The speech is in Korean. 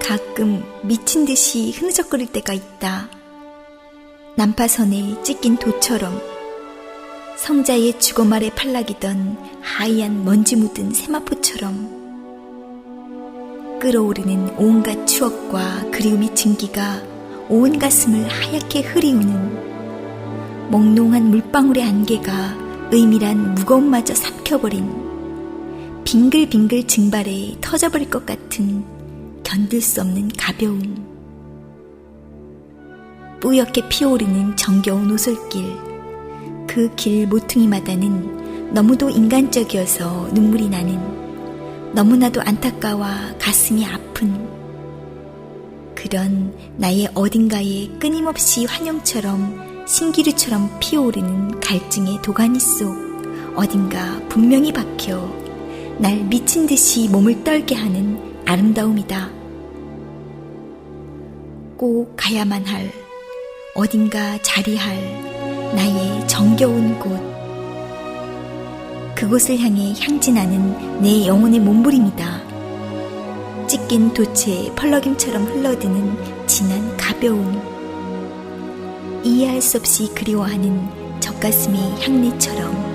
가끔 미친 듯이 흐느적거릴 때가 있다. 난파선에 찢긴 도처럼 성자의 주거말에 팔락이던 하얀 먼지 묻은 세마포처럼 끓어오르는 온갖 추억과 그리움의 증기가 온 가슴을 하얗게 흐리우는 몽롱한 물방울의 안개가 의미란 무거움마저 삼켜버린 빙글빙글 증발에 터져버릴 것 같은 견딜 수 없는 가벼움. 뿌옇게 피어오르는 정겨운 오솔길. 그 길 모퉁이마다는 너무도 인간적이어서 눈물이 나는 너무나도 안타까워 가슴이 아픈 그런 나의 어딘가에 끊임없이 환영처럼 신기루처럼 피어오르는 갈증의 도가니 속 어딘가 분명히 박혀 날 미친 듯이 몸을 떨게 하는 아름다움이다. 꼭 가야만 할 어딘가 자리할 나의 정겨운 곳. 그곳을 향해 향진하는 내 영혼의 몸부림이다. 찢긴 돛의 펄럭임처럼 흘러드는 진한 가벼움. 이해할 수 없이 그리워하는 젖가슴의 향내처럼